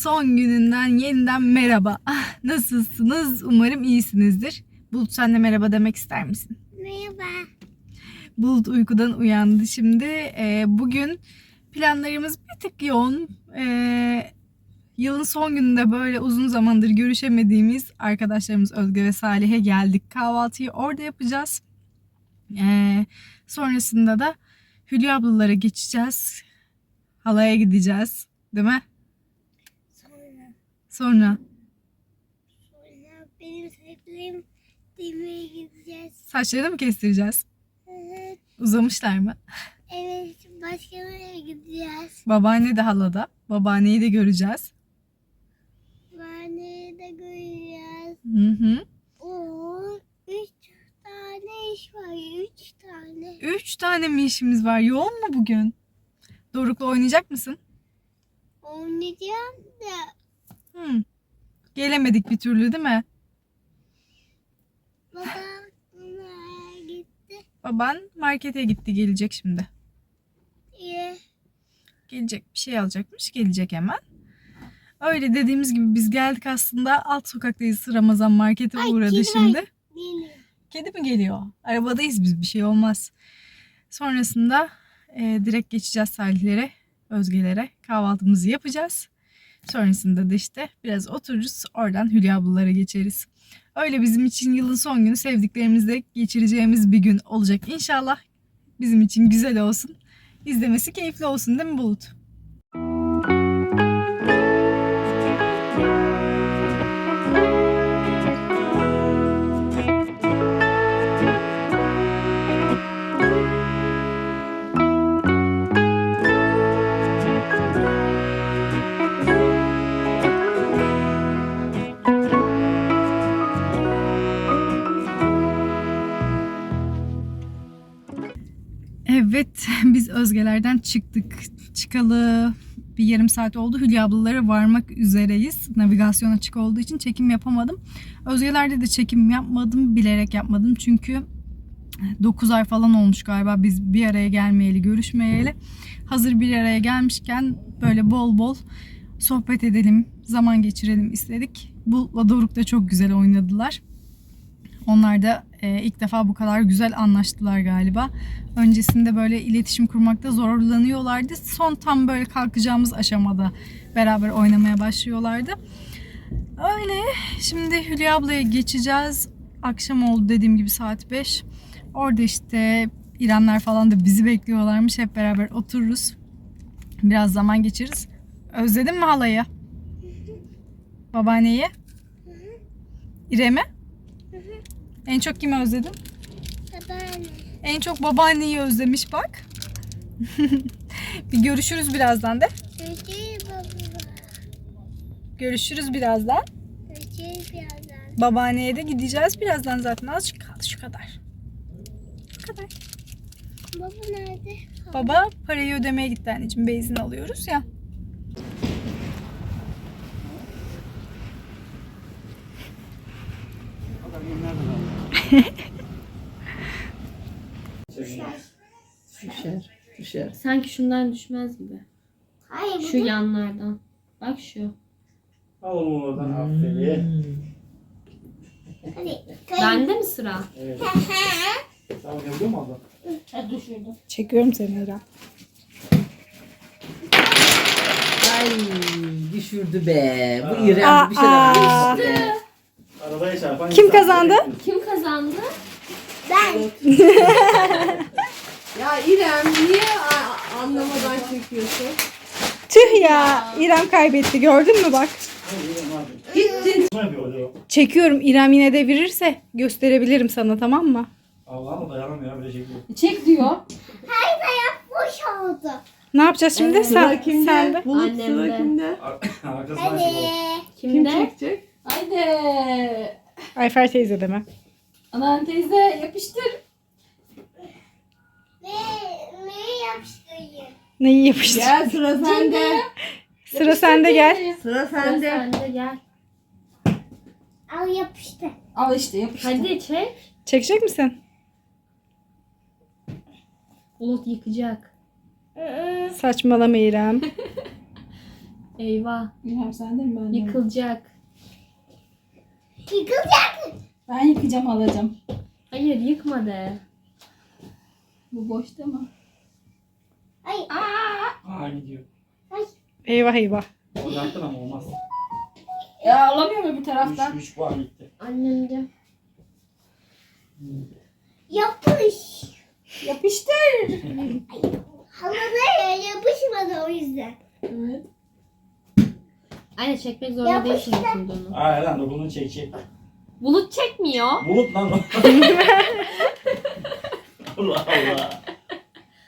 2023 yılın son gününden yeniden merhaba. Ah, nasılsınız? Umarım iyisinizdir. Bulut sen de merhaba demek ister misin? Merhaba. Bulut uykudan uyandı şimdi. Ee, bugün planlarımız bir tık yoğun. Ee, yılın son gününde böyle uzun zamandır görüşemediğimiz arkadaşlarımız Özge ve Salih'e geldik. Kahvaltıyı orada yapacağız. Ee, sonrasında da Hülya ablalara geçeceğiz. Halaya gideceğiz. Değil mi? Sonra, Sonra benim sevgilim demeye gideceğiz. saçlarını mı kestireceğiz? Evet, Uzamışlar mı? evet başka nereye gideceğiz? Babaanne de halada. Babaanneyi de göreceğiz. Bahaneyi de göreceğiz. Hı hı. Oo, üç tane iş var. Üç tane. Üç tane mi işimiz var? Yoğun mu bugün? Doruk'la oynayacak mısın? Oynayacağım da Hı. Gelemedik bir türlü değil mi? baba nereye gitti? Baban markete gitti gelecek şimdi. İyi. Gelecek bir şey alacakmış gelecek hemen. Öyle dediğimiz gibi biz geldik aslında alt sokaktayız Ramazan markete Ay, uğradı kedi şimdi. Benim. Kedi mi geliyor? Arabadayız biz bir şey olmaz. Sonrasında e, direkt geçeceğiz sahillere, özgelere. Kahvaltımızı yapacağız. Sonrasında da işte biraz otururuz. Oradan Hülya ablalara geçeriz. Öyle bizim için yılın son günü sevdiklerimizle geçireceğimiz bir gün olacak inşallah. Bizim için güzel olsun. İzlemesi keyifli olsun değil mi Bulut? Özgeler'den çıktık. Çıkalı bir yarım saat oldu. Hülya ablalara varmak üzereyiz. Navigasyon açık olduğu için çekim yapamadım. Özgeler'de de çekim yapmadım. Bilerek yapmadım. Çünkü 9 ay falan olmuş galiba biz bir araya gelmeyeli, görüşmeyeli. Hazır bir araya gelmişken böyle bol bol sohbet edelim, zaman geçirelim istedik. Bulut'la Doruk da çok güzel oynadılar. Onlar da e, ilk defa bu kadar güzel anlaştılar galiba. Öncesinde böyle iletişim kurmakta zorlanıyorlardı. Son tam böyle kalkacağımız aşamada beraber oynamaya başlıyorlardı. Öyle. Şimdi Hülya ablaya geçeceğiz. Akşam oldu dediğim gibi saat 5. Orada işte İremler falan da bizi bekliyorlarmış. Hep beraber otururuz. Biraz zaman geçiririz. Özledin mi halayı? Babaanneyi? İrem'i? En çok kimi özledin? Babaanne. En çok babaanneyi özlemiş bak. bir görüşürüz birazdan de. Görüşürüz baba. Görüşürüz birazdan. Görüşürüz birazdan. Babaanneye de gideceğiz birazdan zaten. Azıcık kaldı şu kadar. Bu kadar. Baba nerede? Baba parayı ödemeye gitti anneciğim. Benzin alıyoruz ya. Düşer, düşer. Sanki şundan düşmez gibi. Hayır Şu yanlardan. Bak şu. Al onu oradan aferin. Hadi. Bende mi sıra? Evet. Tamam yapıyor mu abla? Çekiyorum seni Eren. Ay düşürdü be. Bu İrem bir şeyler Aa. be. Arabaya çarpan Kim insan kazandı? direkt Kim kazandı? Ben. Ya İrem niye a- anlamadan çekiyorsun? Tüh ya. İrem kaybetti. Gördün mü bak. Gittin. Ne yapıyor? Çekiyorum. İrem yine devirirse gösterebilirim sana tamam mı? Allah'ım dayanamıyor ya böyle çekiyor. Çek diyor. Boş oldu. Ne yapacağız şimdi? Sıra sen, kimde? sen de. Bulut Annemde. sıra kimde? Arkasından Hadi. çıkıyor. Kim Kimde? çekecek? Haydi. Ayfer teyze deme. Anan teyze yapıştır. Ne, ne yapıştırayım? Neyi yapıştır? Gel sıra sende. Sıra sende gel. Sıra Sıra sende. sende gel. Al yapıştır. Al işte yapıştır. Hadi çek. Çekecek misin? Bulut yıkacak. Saçmalama İrem. Eyvah. İrem sen de mi ben de mi? Yıkılacak. Yıkılacak. Ben yıkacağım alacağım. Hayır yıkma de. Bu boşta mı? Ay. Aa gidiyor. Eyvah eyvah. Uzattın ama olmaz. Ya alamıyor mu bir taraftan? 3 puan gitti. Annem de. Yapış. Yapıştır. Halıya yapışmadı o yüzden. Evet. Anne çekmek zorunda Yapıştı. değilsin dokunduğunu. Aa lan dokunun çek çek. Bulut çekmiyor. Bulut lan o. Allah Allah.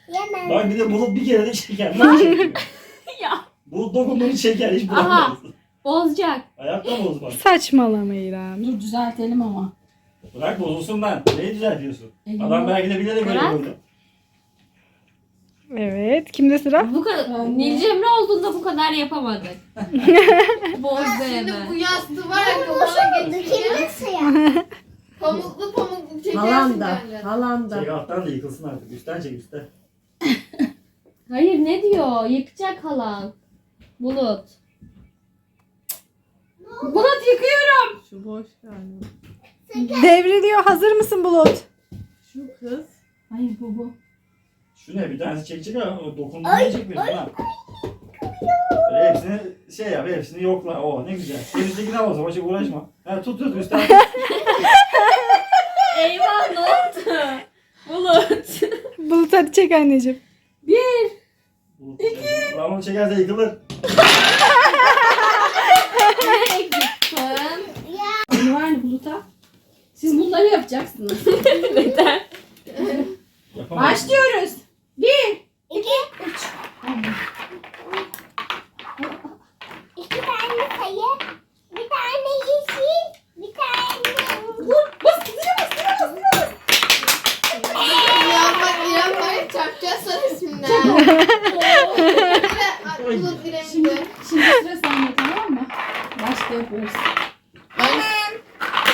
Yemem. Bak bir de bulut bir kere de çeker. Nasıl çekiyor? Ya. Bulut dokunduğunu çeker hiç Aha. bırakmaz. Bozacak. Ayakta bozmaz. Saçmalama İrem. Dur düzeltelim ama. Bırak bozulsun lan. Neyi düzeltiyorsun? Elim Adam belki de bilerek böyle Bırak. koydu. Evet. Kimde sıra? Bu kadar. Ben de. Nilcemre olduğunda bu kadar yapamadık. Bozdu Şimdi bu hemen. yastığı var ya kafana suya. pamuklu pamuklu çekersin Halan da. derler. Halan da. Çek alttan da yıkılsın artık. Üstten çek üstten. Hayır ne diyor? Yıkacak halan. Bulut. Bulut yıkıyorum. Şu boş galiba. Devriliyor. Hazır mısın Bulut? Şu kız. Hayır bu bu. Şu ne bir tanesi çekecek ama dokunduğunu çekmiyorsun ha. Böyle hepsini şey yap hepsini yokla. O ne güzel. Elimdekini al o zaman çok uğraşma. Ha, tut tut üstten. Eyvah ne oldu? Bulut. Bulut hadi çek anneciğim. Bulut çeker. Lan onu çekerse yıkılır. Yıktın. Bunu var Bulut'a? Siz bunları yapacaksınız. Neden? Yapamam. Başlıyoruz. Bir. İki, üç. İki tane sayı. Bir tane yeşil. Bir tane. Bas kızına bas kızına bas kızına bas. İrem bak İrem var çarpacağız sonra isminden. Bulut İrem'in de. Şimdi sıra sende tamam mı? Başta yapıyoruz. Ben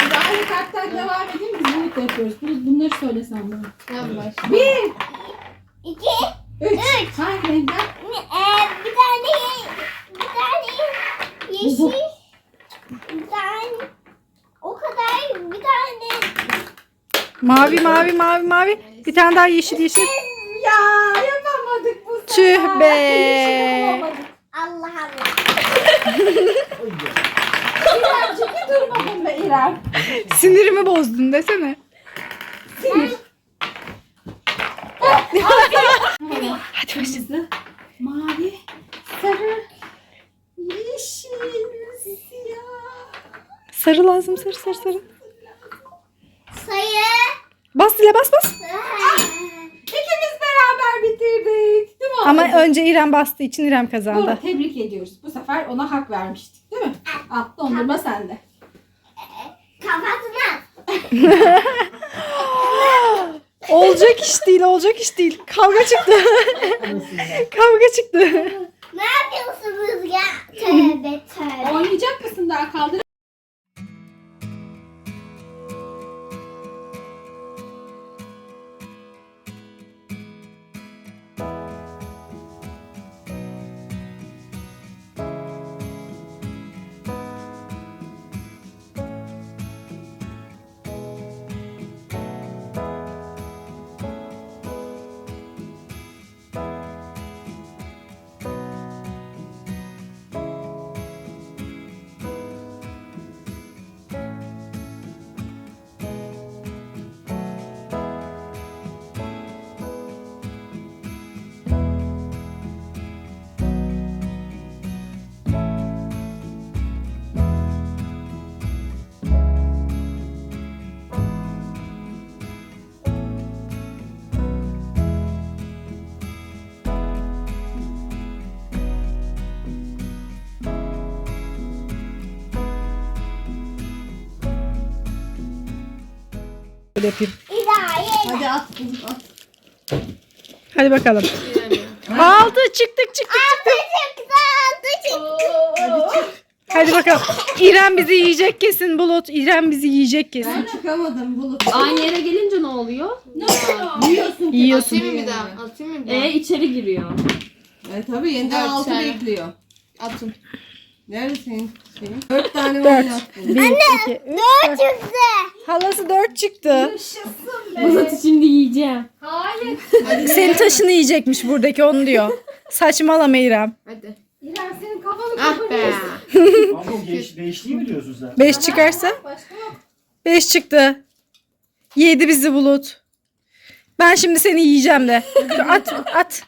Biz aynı karttan devam edeyim biz Bulut'la yapıyoruz. Bulut bunları söylesen bana. ben başlayayım. Bir. İki. Üç. Hangi renkten? Ee, bir tane ye- bir tane yeşil. Bir tane. O kadar. Bir tane. Mavi mavi mavi mavi. Bir tane daha yeşil yeşil. Ya yapamadık bu sefer. Tüh be. Yapamadık. Allah Allah. Çekil durmadın be İrem. Sinirimi bozdun desene. Sinir. Hadi başla. Mavi, sarı, yeşil, siyah. Sarı lazım sarı sarı sarı. Sayı. Bas dile bas bas. İkimiz beraber bitirdik. Değil mi? Ama önce İrem bastığı için İrem Doğru, kazandı. tebrik ediyoruz. Bu sefer ona hak vermiştik değil mi? Al dondurma sende. Kafasına. olacak iş değil olacak iş değil. Kavga çıktı. Kavga çıktı. Ne yapıyorsunuz ya? Tövbe tövbe. Oynayacak mısın daha kaldır? Böyle yapayım. İdare. Hadi at. Bulut at. Hadi bakalım. Aldı çıktık çıktık. Hadi bakalım. İrem bizi yiyecek kesin Bulut. İrem bizi yiyecek kesin. Ben çıkamadım Bulut. Aynı yere gelince ne oluyor? Ne oluyor? Yiyorsun. Yiyorsun. Atayım mı bir daha? Atayım mı bir daha? E içeri giriyor. E tabii yeniden altı bekliyor. Atın. Nerede senin şeyin? Dört tane var Dört. Bir, iki, üç, dört. Çıktı. Halası dört çıktı. Bunu şimdi yiyeceğim. Hayır. Senin taşını yiyecekmiş buradaki onu diyor. Saçmalama İrem. Hadi. İrem senin kafanı Ah be. kapanıyorsun. Ama geç, beşliği mi diyorsun sen? Beş çıkarsa? Başka yok. Beş çıktı. Yedi bizi bulut. Ben şimdi seni yiyeceğim de. At at.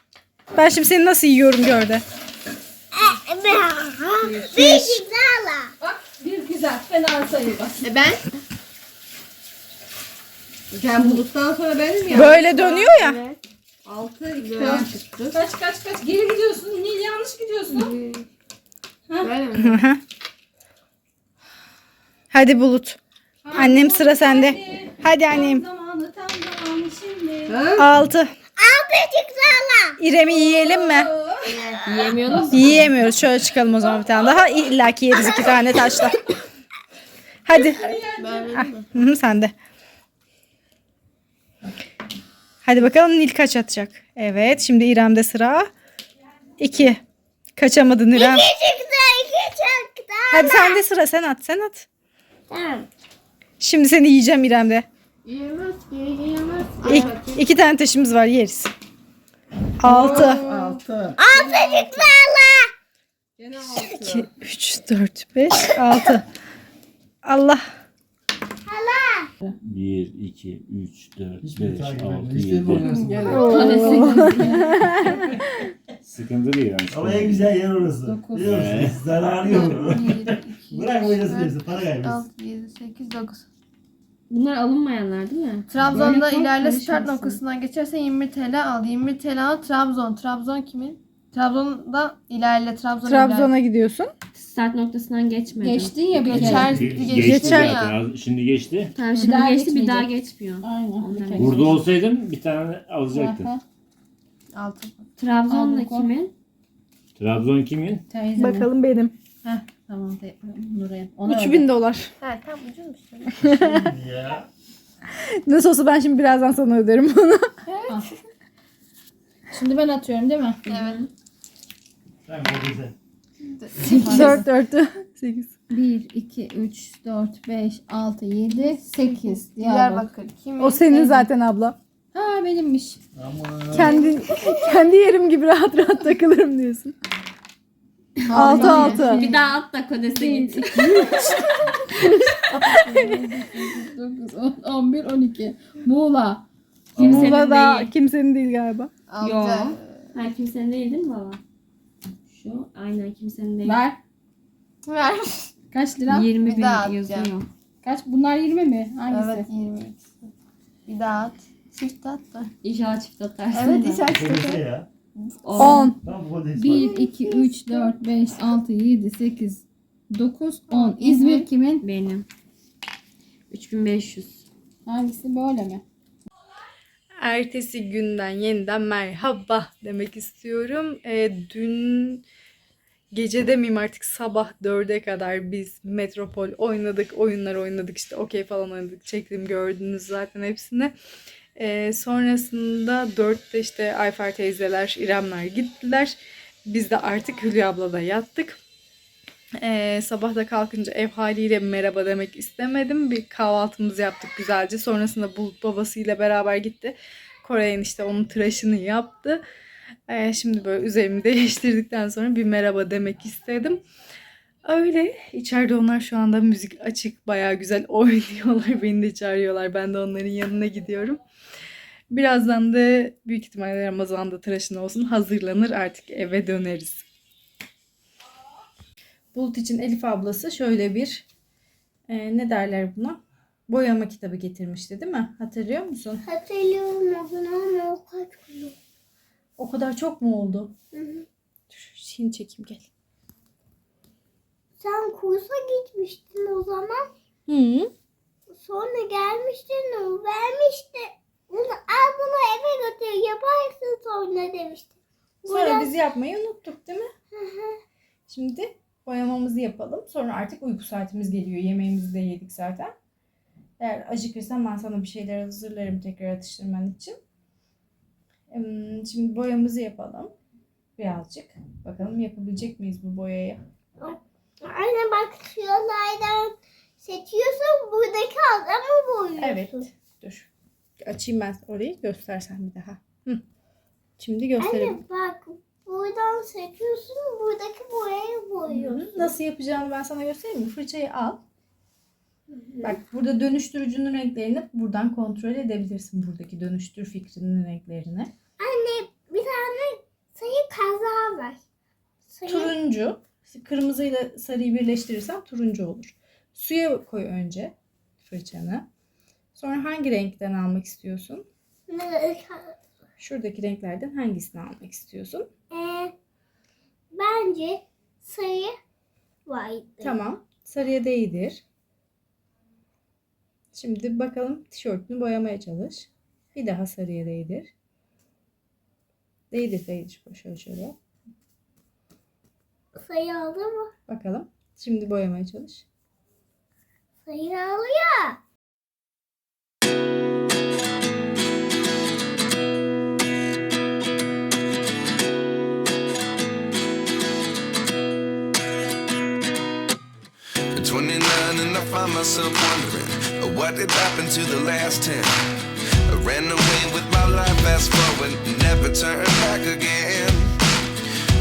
Ben şimdi seni nasıl yiyorum gör de. Bir hala. Bak bir güzel. Fena sayılmaz. E ben? Sen buluttan sonra benim ya. Böyle dönüyor ya. Evet. Altı iki tane çıktı. Kaç kaç kaç. Geri gidiyorsun. Nil yanlış gidiyorsun. Böyle mi? Hadi bulut. Annem sıra sende. Hadi. Annem. zamanı tam zamanı şimdi. Altı. Altı çıktı hala. İrem'i yiyelim mi? Yiyemiyoruz. Yiyemiyoruz. Şöyle çıkalım o zaman bir tane daha. İlla ki yeriz iki tane taşla. Hadi. Mi? Hı hı, sen de. Hadi bakalım Nil kaç atacak. Evet şimdi İrem'de sıra. İki. Kaçamadın İrem. İki çıktı. iki çıktı. Hadi sende sıra sen at sen at. Tamam. Şimdi seni yiyeceğim İrem'de. Yiyemez ki, yiyemez ki. İk, iki tane taşımız var yeriz. Altı. Altı. Altı. Gene altı. 2, 3, 4, 5, 6. Allah. Hala. 1, 2, 3, 4, Hiçbir 5, takip 6, etmiyor. 7. İstediğin Gene. Sıkıntı değil yani. Ama en güzel yer orası. Dokuz. Biliyor musun? Zararı yok. 1, Bırak oynasın hepsi. Para kaybetsin. 6, 7, 8, 9. Bunlar alınmayanlar değil mi? Trabzon'da Böyle ilerle start noktasından geçersen 20 TL al. 20 TL al Trabzon. Trabzon kimin? Trabzon'da ilerle Trabzon Trabzon'a gidiyorsun. Start noktasından geçmedim. Geçtin ya bir Geçer, kere. geçti Geçer. ya. Şimdi geçti. Tamam şimdi daha geçti bir daha geçmiyor. Aynen. Bir kere. Burada olsaydım bir tane alacaktım. Aha. Altı. Trabzon'da o. kimin? Trabzon kimin? Teyzemin. Bakalım benim. Heh, tamam. te- Nuray'ın. Ona 3000 dolar. He tam ucuzmuş. Ya. Nasıl olsa ben şimdi birazdan sana öderim bunu. Şimdi ben atıyorum değil mi? Evet. Sen koydun 4, 4, 8. 1, 2, 3, 4, 5, 6, 7, 8. Diyarbakır. Kimin? O senin zaten abla. Ha benimmiş. Ama Kendi kendi yerim gibi rahat rahat takılırım diyorsun. 6 6. Bir daha at da kodese git. 9, 10, 11, 12. Muğla. Kimsenin Muğla da değil. kimsenin değil galiba. Altı. Yok. Ha kimsenin değil değil mi baba? Şu aynen kimsenin değil. Ver. Ver. Kaç lira? 20 Bir bin daha at yazıyor. Kaç? Bunlar 20 mi? Hangisi? Evet 22. Bir daha at. Çift at da. İnşallah çift atarsın Evet da. Kodese ya. 10. Tam Kodese. 1, 2, 3, 4, 5, 6, 7, 8, 9, 10. İzmir kimin? Benim. 3500. Hangisi böyle mi? Ertesi günden yeniden merhaba demek istiyorum. Ee, dün gece demeyeyim artık sabah 4'e kadar biz Metropol oynadık, oyunlar oynadık işte okey falan oynadık. Çektim gördünüz zaten hepsini. Ee, sonrasında 4'te işte Ayfer teyzeler, İremler gittiler. Biz de artık Hülya abla yattık. Ee, sabah da kalkınca ev haliyle merhaba demek istemedim. Bir kahvaltımızı yaptık güzelce. Sonrasında Bulut babasıyla beraber gitti. Kore'nin işte onun tıraşını yaptı. Ee, şimdi böyle üzerimi değiştirdikten sonra bir merhaba demek istedim. Öyle. İçeride onlar şu anda müzik açık. Bayağı güzel oynuyorlar. Beni de çağırıyorlar. Ben de onların yanına gidiyorum. Birazdan da büyük ihtimalle Ramazan'da tıraşın olsun. Hazırlanır artık eve döneriz. Bulut için Elif ablası şöyle bir e, ne derler buna? Boyama kitabı getirmişti değil mi? Hatırlıyor musun? Hatırlıyorum ama o kilo. O kadar çok mu oldu? Hı hı. Dur, Şimdi çekeyim gel. Sen kursa gitmiştin o zaman. Hı. Sonra gelmiştin o vermişti. Bunu al bunu eve götür yaparsın sonra demişti. Sonra Biraz- biz yapmayı unuttuk değil mi? Hı hı. Şimdi boyamamızı yapalım. Sonra artık uyku saatimiz geliyor. Yemeğimizi de yedik zaten. Eğer acıkırsan ben sana bir şeyler hazırlarım tekrar atıştırman için. Şimdi boyamızı yapalım. birazcık. Bakalım yapabilecek miyiz bu boyayı? Anne bak şuralardan seçiyorsun buradaki adamı boyuyorsun. Evet. Dur. Açayım ben orayı göstersen bir daha. Hı. Şimdi göstereyim. Anne bak buradan seçiyorsun buradaki boyayı boyuyorsun. Nasıl yapacağını ben sana göstereyim mi? Fırçayı al. Bak burada dönüştürücünün renklerini buradan kontrol edebilirsin. Buradaki dönüştür fikrinin renklerini. Anne bir tane sayı kaza var. Sayı Turuncu. Kırmızıyla sarıyı birleştirirsen turuncu olur. Suya koy önce fırçanı. Sonra hangi renkten almak istiyorsun? Şuradaki renklerden hangisini almak istiyorsun? Ee, bence sayı vardı. Tamam. Sarıya değdir. Şimdi bakalım tişörtünü boyamaya çalış. Bir daha sarıya değdir. Değdir değdir. Şöyle şöyle. Sayı aldı mı? Bakalım. Şimdi boyamaya çalış. Sayı alıyor. At 29 and I find myself wondering uh, what did happen to the last 10. I ran away with my life, fast forward, never turn back again.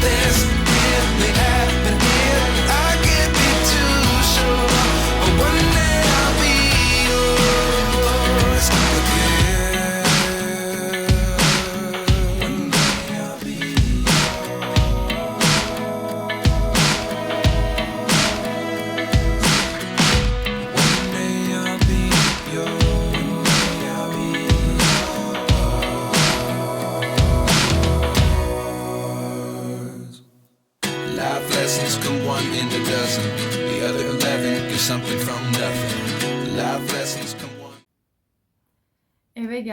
This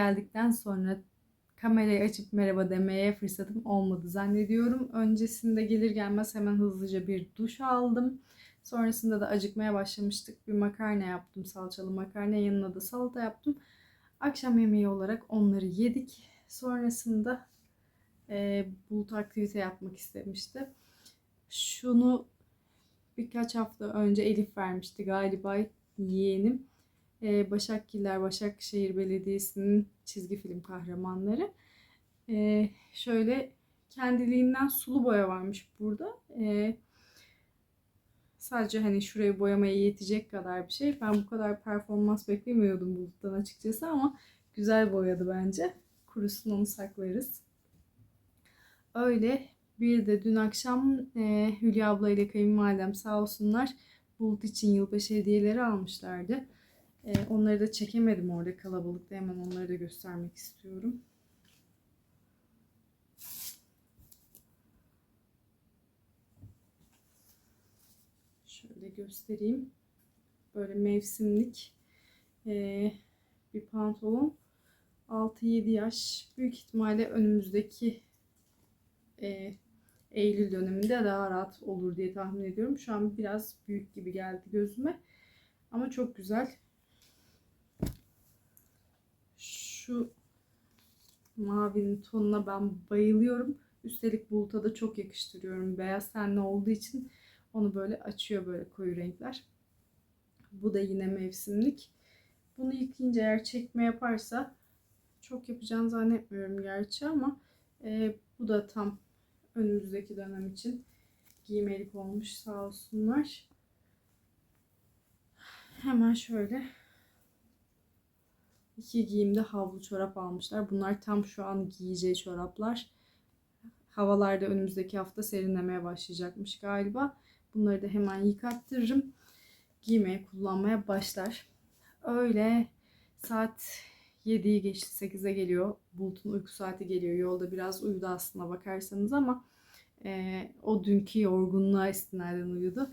geldikten sonra kamerayı açıp merhaba demeye fırsatım olmadı zannediyorum. Öncesinde gelir gelmez hemen hızlıca bir duş aldım. Sonrasında da acıkmaya başlamıştık. Bir makarna yaptım, salçalı makarna. Yanına da salata yaptım. Akşam yemeği olarak onları yedik. Sonrasında e, bulut aktivite yapmak istemişti. Şunu birkaç hafta önce Elif vermişti galiba yeğenim. Ee, Başakgiller Başakşehir Belediyesi'nin çizgi film kahramanları. Ee, şöyle kendiliğinden sulu boya varmış burada. Ee, sadece hani şurayı boyamaya yetecek kadar bir şey. Ben bu kadar performans beklemiyordum buluttan açıkçası ama güzel boyadı bence. Kurusun onu saklarız. Öyle bir de dün akşam e, Hülya abla ile kayınvalidem sağ olsunlar Bulut için yılbaşı hediyeleri almışlardı. Ee, onları da çekemedim orada kalabalıkta. Hemen onları da göstermek istiyorum. Şöyle göstereyim. Böyle mevsimlik ee, bir pantolon. 6-7 yaş. Büyük ihtimalle önümüzdeki ee, Eylül döneminde daha rahat olur diye tahmin ediyorum. Şu an biraz büyük gibi geldi gözüme. Ama çok güzel. Şu Mavinin tonuna ben bayılıyorum. Üstelik buluta da çok yakıştırıyorum. Beyaz tenli olduğu için onu böyle açıyor böyle koyu renkler. Bu da yine mevsimlik. Bunu yıkayınca eğer çekme yaparsa çok yapacağını zannetmiyorum gerçi ama e, bu da tam önümüzdeki dönem için giymelik olmuş sağ olsunlar. Hemen şöyle iki giyimde havlu çorap almışlar. Bunlar tam şu an giyeceği çoraplar. Havalarda önümüzdeki hafta serinlemeye başlayacakmış galiba. Bunları da hemen yıkattırırım. Giymeye, kullanmaya başlar. Öyle saat 7'yi geçti 8'e geliyor. Bulut'un uyku saati geliyor. Yolda biraz uyudu aslında bakarsanız ama e, o dünkü yorgunluğa istinaden uyudu.